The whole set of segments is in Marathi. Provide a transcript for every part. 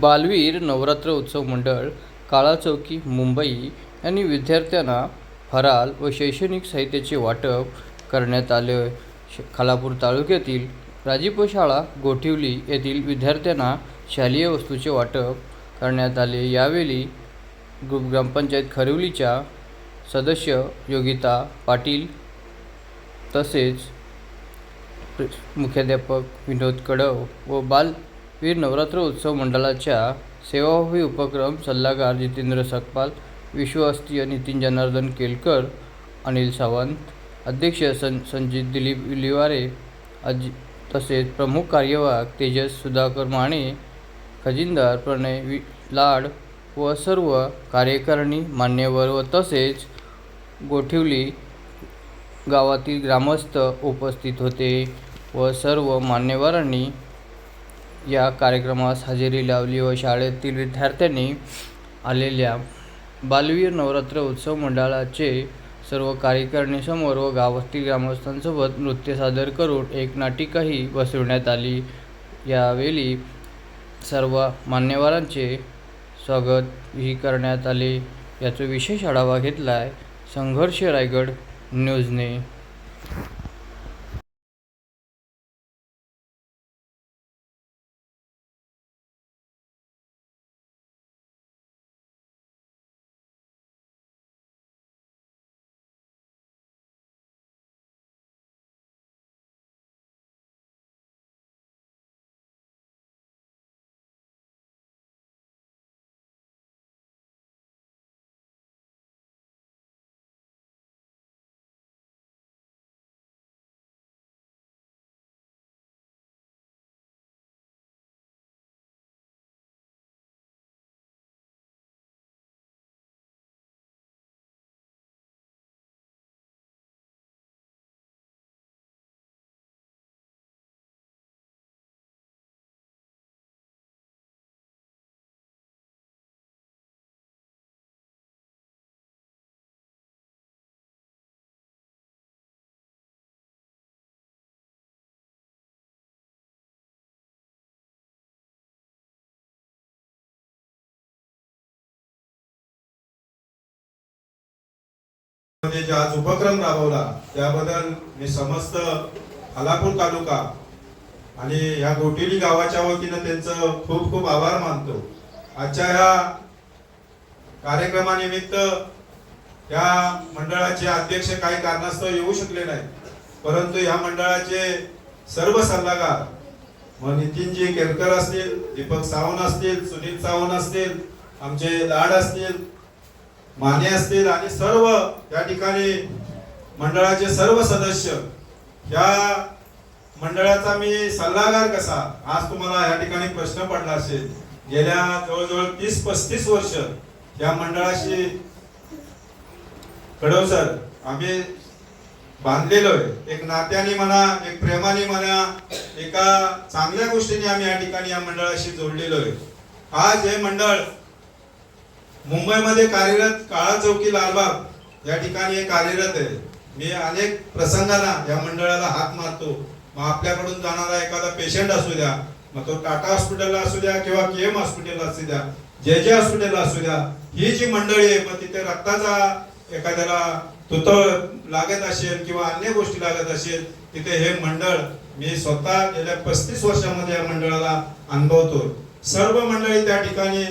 बालवीर नवरात्र उत्सव मंडळ काळा चौकी मुंबई यांनी विद्यार्थ्यांना फराल व शैक्षणिक साहित्याचे वाटप करण्यात आले. श खालापूर तालुक्यातील राजीप शाळा गोठिवली येथील विद्यार्थ्यांना शालेय वस्तूचे वाटप करण्यात आले. यावेळी ग्रामपंचायत खरिवलीच्या सदस्य योगिता पाटील तसेच मुख्याध्यापक विनोद कडव व बाल वीर नवरात्र उत्सव मंडळाच्या सेवाभावी उपक्रम सल्लागार जितेंद्र सकपाल विश्वस्तीय नितीन जनार्दन केलकर अनिल सावंत अध्यक्ष सं संजित दिलीप विलिवारे अज तसेच प्रमुख कार्यवाहक तेजस सुधाकर माने खजिनदार प्रणय वि लाड व सर्व कार्यकारिणी मान्यवर व तसेच गोठिवली गावातील ग्रामस्थ उपस्थित होते व सर्व मान्यवरांनी या कार्यक्रमास हजेरी लावली व शाळेतील विद्यार्थ्यांनी आलेल्या बालवीर नवरात्र उत्सव मंडळाचे सर्व कार्यकारिणीसमोर व गावातील ग्रामस्थांसोबत नृत्य सादर करून एक नाटिकाही बसविण्यात आली. यावेळी सर्व मान्यवरांचे स्वागतही करण्यात आले. याचा विशेष आढावा घेतला आहे संघर्ष रायगड न्यूजने. जो आज उपक्रम राबवला त्याबद्दल मी समस्त खालापूर तालुका आणि या गोटिली गावाच्या वतीनं त्यांचं खूप खूप आभार मानतो. आजच्या ह्या कार्यक्रमानिमित्त या मंडळाचे अध्यक्ष काही कारणास्तव येऊ शकले नाही परंतु या मंडळाचे सर्व सल्लागार मग नितीनजी केरकर असतील दीपक सावंत असतील सुनील सावंत असतील आमचे लाड असतील माने असतील आणि सर्व या ठिकाणी मंडळाचे सर्व सदस्य या मंडळाचा मी सल्लागार कसा? आज तुम्हाला या ठिकाणी प्रश्न पडला असेल. गेल्या जवळजवळ तीस पस्तीस वर्ष या मंडळाशी कडव सर आम्ही बांधलेलो आहे. एक नात्याने म्हणा एक प्रेमाने म्हणा एका चांगल्या गोष्टीने आम्ही या ठिकाणी या मंडळाशी जोडलेलो आहे. आज हे मंडळ मुंबईमध्ये कार्यरत काळा चौकी लालबाग या ठिकाणी हे कार्यरत आहे. मी अनेक प्रसंगाला या मंडळाला हात मारतो. मग आपल्याकडून जाणारा एखादा पेशंट असू द्या मग तो टाटा हॉस्पिटलला असू द्या किंवा के एम हॉस्पिटलला असू द्या जे जे हॉस्पिटलला असू द्या ही जी मंडळी आहे मग तिथे रक्ताचा एखाद्याला तुतळ लागत असेल किंवा अन्य गोष्टी लागत असेल तिथे हे मंडळ मी स्वतः गेल्या पस्तीस वर्षामध्ये या मंडळाला अनुभवतो सर्व मंडळी त्या ठिकाणी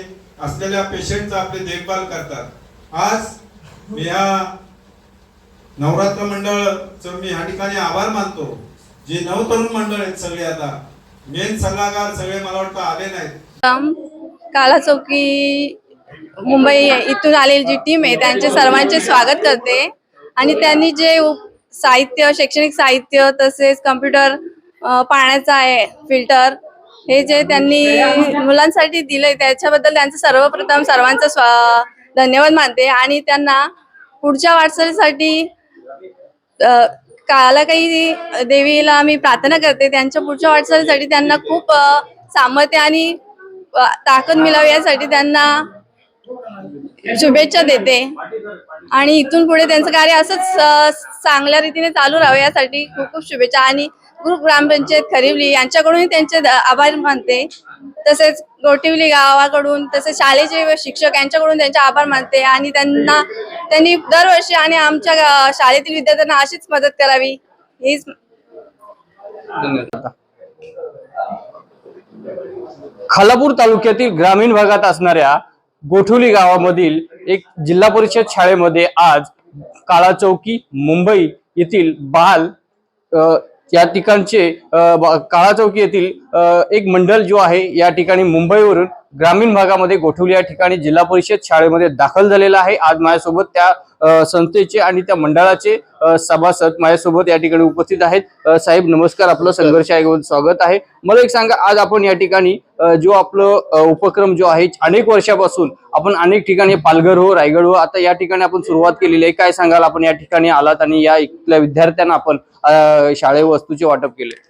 असलेल्या पेशंटचा आपली देखभाल करतात. आज मी ह्या नवरात्र मंडळचं मी ह्या ठिकाणी आभार मानतो. जे नवतरुण मंडळ आहेत सगळे आता मेन सल्लागार सगळे मला वाटतं आले नाहीत. काला चौकी मुंबई इथून आलेली जी टीम आहे त्यांचे सर्वांचे स्वागत करते. आणि त्यांनी जे साहित्य शैक्षणिक साहित्य तसेच कम्प्युटर पाण्याचा आहे फिल्टर हे जे त्यांनी मुलांसाठी दिलंय त्याच्याबद्दल त्यांचं सर्वप्रथम सर्वांचं स्वा धन्यवाद मानते. आणि त्यांना पुढच्या वाटचालीसाठी काला काही देवीला मी प्रार्थना करते. त्यांच्या पुढच्या वाटचालीसाठी त्यांना खूप सामर्थ्य आणि ताकद मिळावी यासाठी त्यांना शुभेच्छा देते. आणि इथून पुढे त्यांचं कार्य असंच चांगल्या रीतीने चालू राहावं यासाठी खूप खूप शुभेच्छा. आणि ग्रुप ग्रामपंचायत खरिवली यांच्याकडूनही त्यांचे आभार मानते. तसेच गोटिवली गावाकडून तसेच शाळेचे शिक्षक यांच्याकडून त्यांचे आभार मानते आणि त्यांना त्यांनी दरवर्षी आणि आमच्या शाळेतील विद्यार्थ्यांना अशीच मदत करावी. हीच खालापूर तालुक्यातील ग्रामीण भागात असणाऱ्या गोठवली गावामधील एक जिल्हा परिषद शाळेमध्ये आज काळा चौकी मुंबई येथील बाल या ठिकाणचे अ, काळा चौकी येथील एक मंडळ जो आहे या ठिकाणी मुंबईवरून ग्रामीण भागामध्ये गोठवली या ठिकाणी जिल्हा परिषद शाळेमध्ये दाखल झालेला आहे. आज माझ्यासोबत त्या संस्थेचे आणि त्या मंडळाचे सभासद माझ्यासोबत या ठिकाणी उपस्थित आहेत. साहेब नमस्कार. आपलं संघर्ष ऐकून स्वागत आहे. मला एक सांगा आज आपण या ठिकाणी जो आपलं उपक्रम जो आहे अनेक वर्षापासून आपण अनेक ठिकाणी पालघर हो रायगड हो आता या ठिकाणी आपण सुरुवात केलेली आहे. काय सांगाल? आपण या ठिकाणी आलात आणि या इथल्या विद्यार्थ्यांना आपण शाळे वस्तूचे वाटप केले.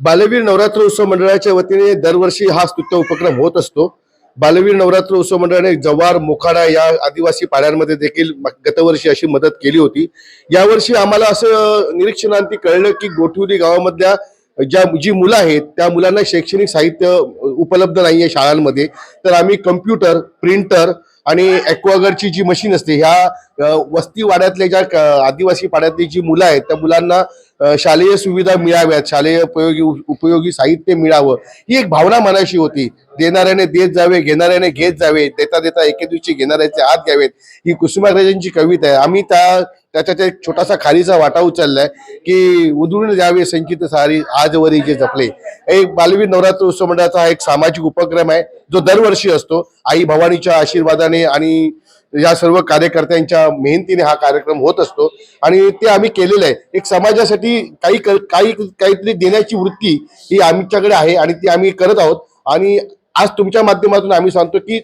बालवीर नवरात्र उत्सव मंडळाच्या वतीने दरवर्षी हा स्तुत्य उपक्रम होत असतो. बालवीर नवरात्र उत्सव मंडळाने जव्हार मोखाडा या आदिवासी पाड्यांमध्ये देखील गतवर्षी अशी मदत केली होती. यावर्षी आम्हाला असं निरीक्षणांती कळलं की गोठवली गावामधल्या ज्या जी मुलं आहेत त्या मुलांना शैक्षणिक साहित्य उपलब्ध नाही आहे शाळांमध्ये. तर आम्ही कम्प्युटर प्रिंटर आणि ॲक्वागरची जी मशीन असते ह्या वस्ती वाड्यातल्या ज्या आदिवासी पाड्यातली जी मुलं आहेत त्या मुलांना शालेय सुविधा मिळाव्यात शालेय उपयोगी उपयोगी साहित्य मिळावं ही एक भावना मनाशी होती. देणाऱ्याने देत जावे घेणाऱ्याने घेत जावे देता देता एके दिवशी घेणाऱ्याचे हात घ्यावेत ही कुसुमाग्रजांची कविता आहे. आम्ही त्या त्याच्यात एक छोटासा खारीचा वाटा उचललाय की उधळून द्यावे संचित सारी आजवरी जे जपले. एक बालवीर नवरात्र उत्सव मंडळाचा हा एक सामाजिक उपक्रम आहे जो दरवर्षी असतो. आई भवानीच्या आशीर्वादाने आणि या सर्व कार्यकर्त्यांच्या मेहनतीने हा कार्यक्रम होत असतो. आणि ते आम्ही केलेलं आहे. एक समाजासाठी काही काही काहीतरी देण्याची वृत्ती ही आमच्याकडे आहे आणि ती आम्ही करत आहोत. आणि आज तुमच्या माध्यमातून आम्ही सांगतो की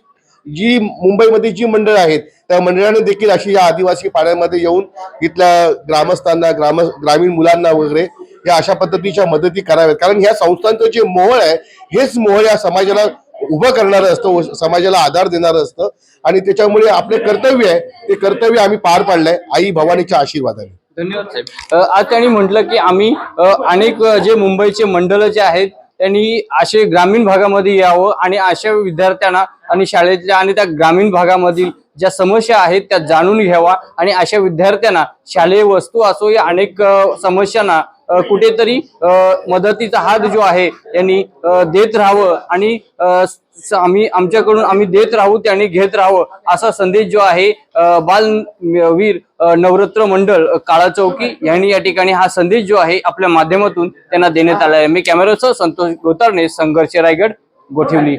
जी मुंबईमध्ये जी मंडळ आहेत त्या मंडळाने देखील अशी या आदिवासी पाड्यांमध्ये येऊन इथल्या ग्रामस्थांना ग्राम ग्रामीण मुलांना वगैरे या अशा पद्धतीच्या मदती कराव्यात. कारण ह्या संस्थांचं जे मोहळ आहे हेच मोहळ या समाजाला उभं करणारं असतं समाजाला आधार देणारं असतं. आणि त्याच्यामुळे आपले कर्तव्य आहे ते कर्तव्य आम्ही पार पाडलंय. आई भवानीच्या आशीर्वादाने. धन्यवाद साहेब. आज त्यांनी म्हटलं की आम्ही अनेक जे मुंबईचे मंडळ जे आहेत त्यांनी असे ग्रामीण भागामध्ये यावं आणि अशा विद्यार्थ्यांना आणि शाळेतल्या आणि त्या ग्रामीण भागामधील ज्या समस्या आहेत त्या जाणून घ्यावा आणि अशा विद्यार्थ्यांना शालेय वस्तू असो या अनेक समस्यांना कुठेतरी मदतीचा हात जो आहे यांनी देत राहावं आणि आम्ही आमच्याकडून आम्ही देत राहू त्यांनी घेत राहावं असा संदेश जो आहे बालवीर बाल वीर मंडळ काळा चौकी यांनी या ठिकाणी हा संदेश जो आहे आपल्या माध्यमातून त्यांना देण्यात आला आहे. मी कॅमेरासह संतोष गोतारणे संघर्ष रायगड गोठिवली.